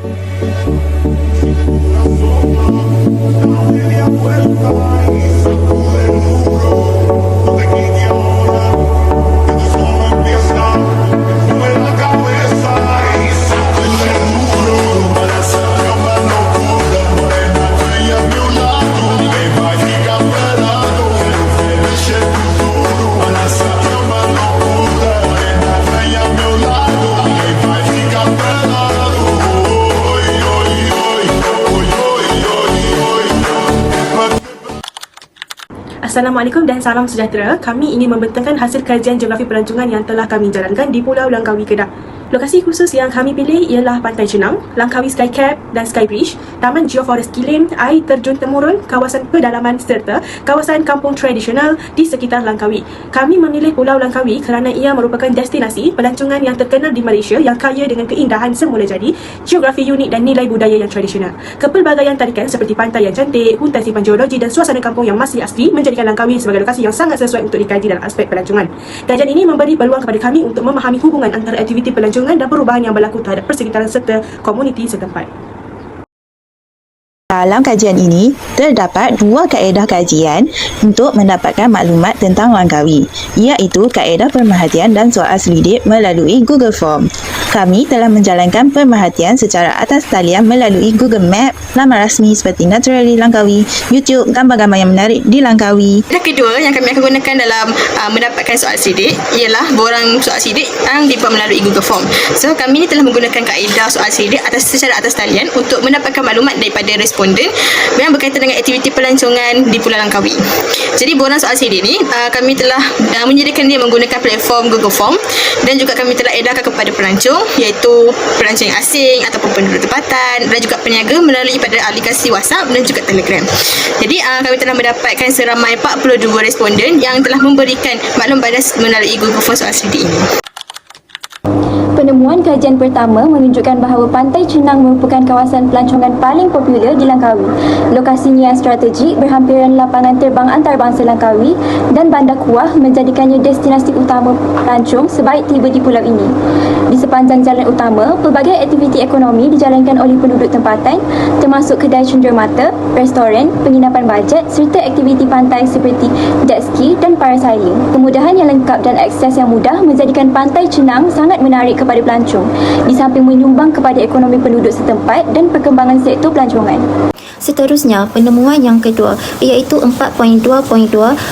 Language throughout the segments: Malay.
Si tu razón no Assalamualaikum dan salam sejahtera. Kami ingin membentangkan hasil kajian geografi pelancongan yang telah kami jalankan di Pulau Langkawi, Kedah. Lokasi khusus yang kami pilih ialah Pantai Cenang, Langkawi Sky Cap dan Sky Bridge, Taman Geoforest Kilim, Air Terjun Temurun, kawasan pedalaman serta kawasan kampung tradisional di sekitar Langkawi. Kami memilih Pulau Langkawi kerana ia merupakan destinasi pelancongan yang terkenal di Malaysia yang kaya dengan keindahan semula jadi, geografi unik dan nilai budaya yang tradisional. Kepelbagaian tarikan seperti pantai yang cantik, hutan simpan geologi dan suasana kampung yang masih asli menjadikan Langkawi sebagai lokasi yang sangat sesuai untuk dikaji dalam aspek pelancongan. Kajian ini memberi peluang kepada kami untuk memahami hubungan antara aktiviti pelancongan dan perubahan yang berlaku terhadap persekitaran serta komuniti setempat. Dalam kajian ini, terdapat dua kaedah kajian untuk mendapatkan maklumat tentang Langkawi, iaitu kaedah pemerhatian dan soal selidik melalui Google Form. Kami telah menjalankan pemerhatian secara atas talian melalui Google Map, laman rasmi seperti Naturally Langkawi, YouTube, gambar-gambar yang menarik di Langkawi, Yang kedua yang kami akan gunakan dalam uh, mendapatkan soal sidik ialah borang soal sidik yang dibuat melalui Google Form. So kami ni telah menggunakan kaedah soal sidik atas secara atas talian untuk mendapatkan maklumat daripada responden yang berkaitan aktiviti pelancongan di Pulau Langkawi. Jadi borang soal sidik ni uh, kami telah uh, menyediakan dia menggunakan platform Google Form dan juga kami telah edarkan kepada pelancong iaitu pelancong asing ataupun penduduk tempatan dan juga peniaga melalui pada aplikasi WhatsApp dan juga Telegram. Jadi uh, kami telah mendapatkan seramai 42 responden yang telah memberikan maklum badas melalui Google Form soal sidik ini. Penemuan kajian pertama menunjukkan bahawa Pantai Cenang merupakan kawasan pelancongan paling popular di Langkawi. Lokasinya yang strategik berhampiran lapangan terbang antarabangsa Langkawi dan Bandar Kuah menjadikannya destinasi utama pelancong sebaik tiba di pulau ini. Di sepanjang jalan utama, pelbagai aktiviti ekonomi dijalankan oleh penduduk tempatan termasuk kedai cenderamata, restoran, penginapan bajet serta aktiviti pantai seperti jet ski dan parasailing. Kemudahan yang lengkap dan akses yang mudah menjadikan Pantai Cenang sangat menarik kepada pelancong di samping menyumbang kepada ekonomi penduduk setempat dan perkembangan sektor pelancongan. Seterusnya, penemuan yang kedua iaitu 4.2.2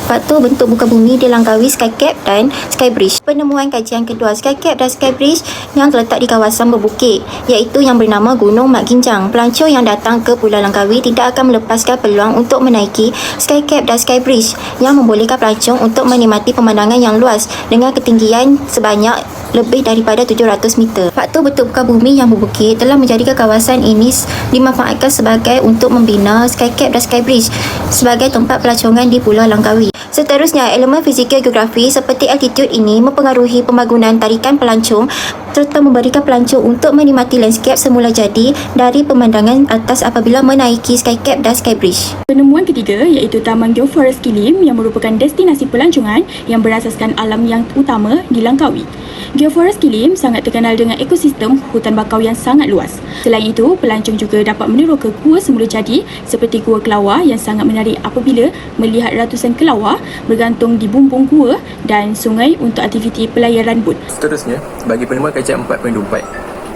faktor bentuk muka bumi di Langkawi Skycap dan Skybridge. Penemuan kajian kedua Skycap dan Skybridge yang terletak di kawasan berbukit iaitu yang bernama Gunung Mak Ginjang. Pelancong yang datang ke Pulau Langkawi tidak akan melepaskan peluang untuk menaiki Skycap dan Skybridge yang membolehkan pelancong untuk menikmati pemandangan yang luas dengan ketinggian sebanyak lebih daripada 700 meter. Faktor bentuk muka bumi yang berbukit telah menjadikan kawasan ini dimanfaatkan sebagai untuk membina Skycap dan Skybridge sebagai tempat pelancongan di Pulau Langkawi. Seterusnya, elemen fizikal geografi seperti altitude ini mempengaruhi pembangunan tarikan pelancong serta memberikan pelancong untuk menikmati landscape semula jadi dari pemandangan atas apabila menaiki Skycap dan Skybridge. Penemuan ketiga iaitu Taman Geoforest Kilim yang merupakan destinasi pelancongan yang berasaskan alam yang utama di Langkawi. Geoforest Kilim sangat terkenal dengan ekosistem hutan bakau yang sangat luas. Selain itu, pelancong juga dapat meneroka gua semula jadi seperti Gua Kelawar yang sangat menarik apabila melihat ratusan kelawar bergantung di bumbung gua dan sungai untuk aktiviti pelayaran bot. Seterusnya, bagi penemuan kajian 4.24,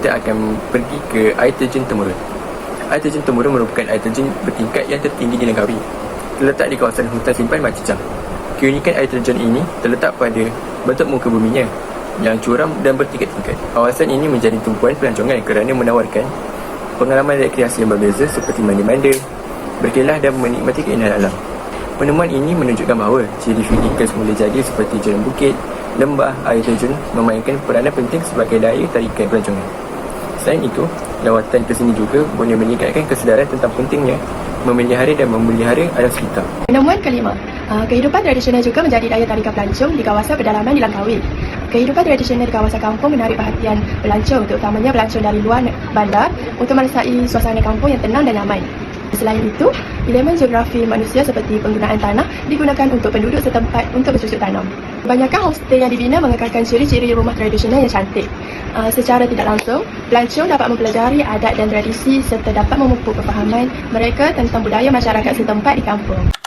kita akan pergi ke air terjun Temurun. Air terjun Temurun merupakan air terjun bertingkat yang tertinggi di Langkawi. Terletak di kawasan hutan simpan Macicang. Keunikan air terjun ini terletak pada bentuk muka buminya yang curam dan bertingkat-tingkat. Kawasan ini menjadi tumpuan pelancongan kerana menawarkan pengalaman rekreasi yang berbeza seperti mandi-manda, berkelah dan menikmati keindahan alam. Penemuan ini menunjukkan bahawa ciri fizikal semula jadi seperti jalan bukit, lembah, air terjun memainkan peranan penting sebagai daya tarikan pelancongan. Selain itu, lawatan ke sini juga boleh meningkatkan kesedaran tentang pentingnya memelihara dan memelihara alam sekitar. Penemuan kelima, uh, kehidupan tradisional juga menjadi daya tarikan pelancong di kawasan pedalaman di Langkawi. Kehidupan tradisional di kawasan kampung menarik perhatian pelancong, terutamanya pelancong dari luar bandar untuk merasai suasana kampung yang tenang dan nyaman. Selain itu, elemen geografi manusia seperti penggunaan tanah digunakan untuk penduduk setempat untuk bercocok tanam. Kebanyakan homestay yang dibina mengekalkan ciri-ciri rumah tradisional yang cantik. Uh, secara tidak langsung, pelancong dapat mempelajari adat dan tradisi serta dapat memupuk kefahaman mereka tentang budaya masyarakat setempat di kampung.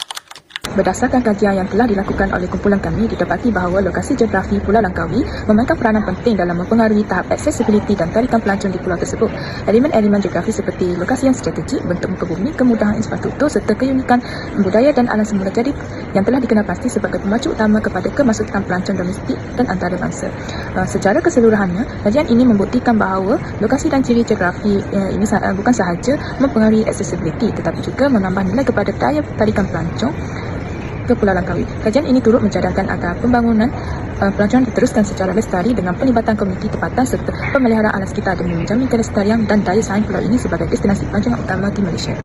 Berdasarkan kajian yang telah dilakukan oleh kumpulan kami, didapati bahawa lokasi geografi Pulau Langkawi memainkan peranan penting dalam mempengaruhi tahap accessibility dan tarikan pelancong di pulau tersebut. Elemen-elemen geografi seperti lokasi yang strategik, bentuk muka bumi, kemudahan infrastruktur serta keunikan budaya dan alam semula jadi yang telah dikenal pasti sebagai pemacu utama kepada kemasukan pelancong domestik dan antarabangsa. Uh, secara keseluruhannya, kajian ini membuktikan bahawa lokasi dan ciri geografi uh, ini uh, bukan sahaja mempengaruhi accessibility tetapi juga menambah nilai kepada daya tarikan pelancong ke Pulau Langkawi. Kajian ini turut mencadangkan agar pembangunan uh, pelancongan diteruskan secara lestari dengan pelibatan komuniti tempatan serta pemeliharaan alam sekitar demi menjamin kelestarian dan daya saing pulau ini sebagai destinasi pelancongan utama di Malaysia.